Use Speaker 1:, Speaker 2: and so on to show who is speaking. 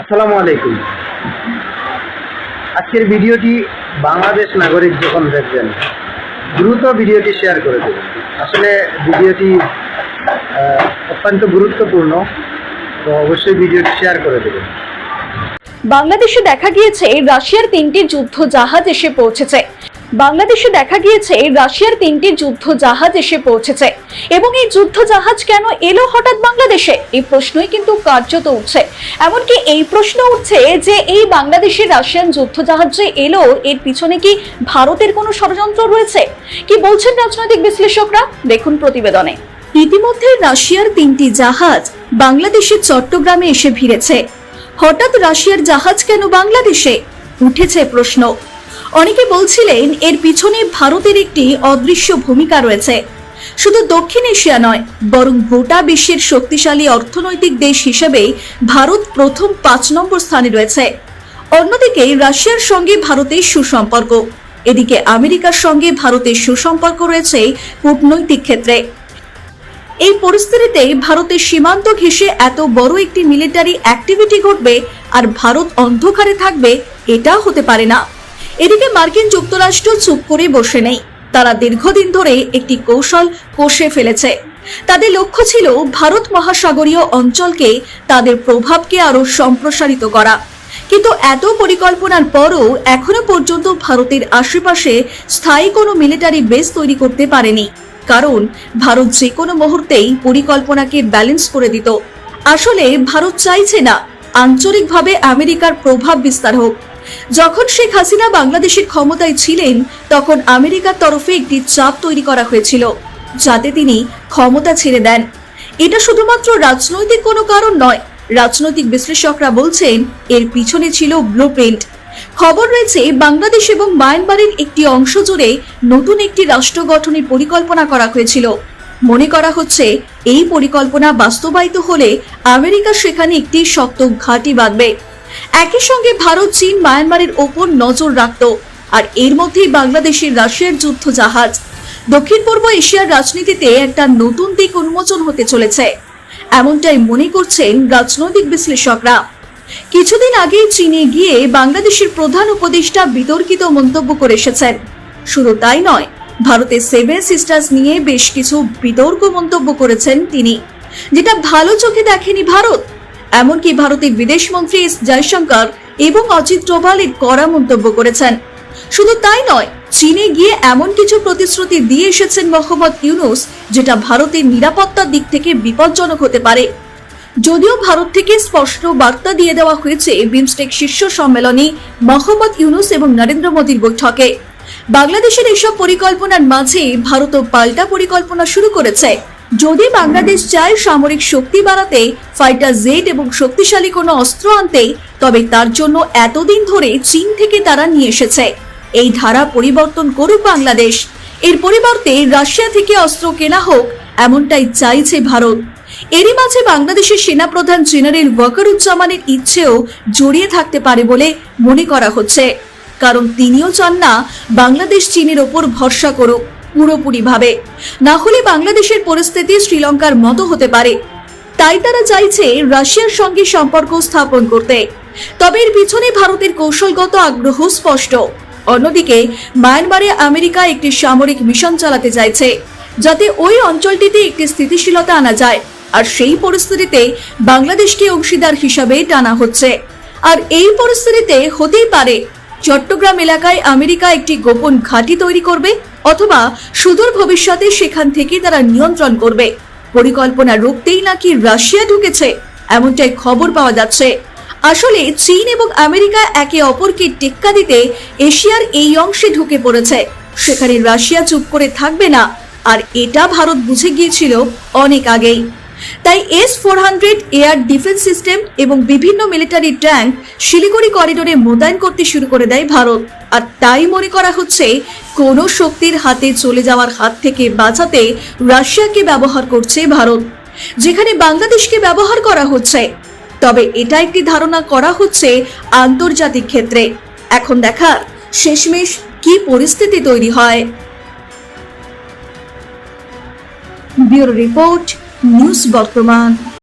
Speaker 1: আসসালামু আলাইকুম। আজকের ভিডিওটি বাংলাদেশ নাগরিক যখন দেখবেন, দ্রুত ভিডিওটি শেয়ার করে দেবেন। আসলে ভিডিওটি অত্যন্ত গুরুত্বপূর্ণ, তো অবশ্যই ভিডিওটি শেয়ার করে দেবেন।
Speaker 2: বাংলাদেশে দেখা গিয়েছে, রাশিয়ার তিনটি যুদ্ধ জাহাজ এসে পৌঁছেছে। বাংলাদেশে দেখা গিয়েছে রাশিয়ার তিনটি যুদ্ধ জাহাজ এসে পৌঁছেছে। এবং এই যুদ্ধ জাহাজ কেন এলো হঠাৎ বাংলাদেশে? এই প্রশ্নই কিন্তু কার্যত উঠছে। এমনকি এই প্রশ্ন উঠছে যে এই বাংলাদেশে রাশিয়ান যুদ্ধ জাহাজ যে এলো, এর পিছনে কি ভারতের কোনো ষড়যন্ত্র রয়েছে? কি বলছেন রাজনৈতিক বিশ্লেষকরা? দেখুন প্রতিবেদনে। ইতিমধ্যে রাশিয়ার তিনটি জাহাজ বাংলাদেশের চট্টগ্রামে এসে ভিড়েছে। হঠাৎ রাশিয়ার জাহাজ কেন বাংলাদেশে? উঠেছে প্রশ্ন। অনেকে বলছিলেন এর পিছনে ভারতের একটি অদৃশ্য ভূমিকা রয়েছে। শুধু দক্ষিণ এশিয়া নয়, বরং গোটা বিশ্বের শক্তিশালী অর্থনৈতিক দেশ হিসেবে ভারত প্রথম পাঁচ নম্বর স্থানে রয়েছে। অন্যদিকে রাশিয়ার সঙ্গে ভারতের সুসম্পর্ক। এদিকে আমেরিকার সঙ্গে ভারতের সুসম্পর্ক রয়েছে কূটনৈতিক ক্ষেত্রে। এই পরিস্থিতিতে ভারতের সীমান্ত ঘেঁষে এত বড় একটি মিলিটারি অ্যাক্টিভিটি ঘটবে আর ভারত অন্ধকারে থাকবে এটা হতে পারে না। এদিকে মার্কিন যুক্তরাষ্ট্র চুপ করে বসে নেই। তারা দীর্ঘদিন ধরে একটি কৌশল কষে ফেলেছে। তাদের লক্ষ্য ছিল ভারত মহাসাগরীয় অঞ্চলকে তাদের প্রভাবকে আরও সম্প্রসারিত করা। কিন্তু এত পরিকল্পনার পরও এখনও পর্যন্ত ভারতের আশেপাশে স্থায়ী কোনো মিলিটারি বেস তৈরি করতে পারেনি। কারণ ভারত যে কোনো মুহূর্তেই পরিকল্পনাকে ব্যালেন্স করে দিত। আসলে ভারত চাইছে না, আঞ্চলিকভাবে আমেরিকার প্রভাব বিস্তার হোক। যখন শেখ হাসিনা বাংলাদেশের ক্ষমতায় ছিলেন, তখন আমেরিকার তরফে একটি চাপ তৈরি করা হয়েছিল, যাতে তিনি ক্ষমতা ছেড়ে দেন। এটা শুধুমাত্র রাজনৈতিক কোনো কারণ নয়, রাজনৈতিক বিশ্লেষকরা বলছেন এর পিছনে ছিল ব্লুপ্রিন্ট খবর রয়েছে, বাংলাদেশ এবং মায়ানমারের একটি অংশ জুড়ে নতুন একটি রাষ্ট্র গঠনের পরিকল্পনা করা হয়েছিল। মনে করা হচ্ছে, এই পরিকল্পনা বাস্তবায়িত হলে আমেরিকা সেখানে একটি শক্ত ঘাঁটি বাঁধবে। একই সঙ্গে ভারত, চীন, মায়ানমারের ওপর নজর রাখত। আর এর মধ্যেই বাংলাদেশের রাশিয়ার যুদ্ধ জাহাজ। দক্ষিণ পূর্ব এশিয়ার রাজনীতিতে একটা নতুন দিক উন্মোচন হতে চলেছে। এমনটাই মনে করছেন রাজনৈতিক বিশ্লেষকরা। কিছুদিন আগে চীনে গিয়ে বাংলাদেশের প্রধান উপদেষ্টা বিতর্কিত মন্তব্য করে এসেছেন। শুধু তাই নয়, ভারতের সেভেন সিস্টার্স নিয়ে বেশ কিছু বিতর্ক মন্তব্য করেছেন তিনি। যেটা ভালো চোখে দেখেনি ভারত। এমনকি ভারতের বিদেশ মন্ত্রী এস জয়শঙ্কর এবং অজিত ডোভালের কড়া মন্তব্য করেছেন। শুধু তাই নয়, চীনে গিয়ে এমন কিছু প্রতিশ্রুতি দিয়ে এসেছেন মোহাম্মদ ইউনুস, যেটা ভারতের নিরাপত্তার দিক থেকে বিপজ্জনক হতে পারে। যদিও ভারত থেকে স্পষ্ট বার্তা দিয়ে দেওয়া হয়েছে বিমস্টেক শীর্ষ সম্মেলনে মোহাম্মদ ইউনুস এবং নরেন্দ্র মোদীর বৈঠকে। বাংলাদেশের এসব পরিকল্পনার মাঝে ভারতও পাল্টা পরিকল্পনা শুরু করেছে। যদি বাংলাদেশ চায় সামরিক শক্তি বাড়াতে ফাইটার জেট এবং শক্তিশালী কোনো অস্ত্র আনতে, তবে তার জন্য এতদিন ধরে চীন থেকে তারা নিয়ে এসেছে। এই ধারা পরিবর্তন করুক বাংলাদেশ। এর পরিবর্তে রাশিয়া থেকে অস্ত্র কেনা হোক, এমনটাই চাইছে ভারত। এরই মাঝে বাংলাদেশের সেনাপ্রধান জেনারেল ওয়াকারুজ্জামানের ইচ্ছেও জড়িয়ে থাকতে পারে বলে মনে করা হচ্ছে। কারণ তিনিও চান না বাংলাদেশ চীনের ওপর ভরসা করুক। পুরোপুরিভাবে। না হলে বাংলাদেশের পরিস্থিতি শ্রীলঙ্কার মতো হতে পারে। তাই তারা চাইছে রাশিয়ার সঙ্গে সম্পর্ক স্থাপন করতে। তবে এর পিছনে ভারতের কৌশলগত আগ্রহ স্পষ্ট। অন্যদিকে, মায়ানমারে আমেরিকা একটি সামরিক মিশন চালাতে চাইছে, যাতে ওই অঞ্চলটিতে একটি স্থিতিশীলতা আনা যায়। আর সেই পরিস্থিতিতে বাংলাদেশকে অংশীদার হিসাবে টানা হচ্ছে। আর এই পরিস্থিতিতে হতেই পারে, চট্টগ্রাম এলাকায় আমেরিকা একটি গোপন ঘাঁটি তৈরি করবে অথবা সুদূর ভবিষ্যতে সেখান থেকে তারা নিয়ন্ত্রণ করবে। পরিকল্পনা রুখতেই নাকি রাশিয়া ঢুকেছে, এমনটাই খবর পাওয়া যাচ্ছে। আসলে চীন এবং আমেরিকা একে অপরকে টেক্কা দিতে এশিয়ার এই অংশে ঢুকে পড়েছে। সেখানে রাশিয়া চুপ করে থাকবে না, আর এটা ভারত বুঝে গিয়েছিল অনেক আগেই। তাই S four hundred air defence system এবং বিভিন্ন মিলিটারি ট্যাঙ্ক শিলিগুড়ি করিডোরে মোতায়েন করতে শুরু করে দেয় ভারত। আর তাই মনে করা হচ্ছে, কোনো শক্তির হাতে চলে যাওয়ার হাত থেকে বাঁচাতে রাশিয়াকে ব্যবহার করছে ভারত, যেখানে বাংলাদেশকে ব্যবহার করা হচ্ছে। তবে এটা একটি ধারণা করা হচ্ছে আন্তর্জাতিক ক্ষেত্রে। এখন দেখার শেষমেশ কি পরিস্থিতি তৈরি হয়। ব্যুরো রিপোর্ট নিউজ বর্তমান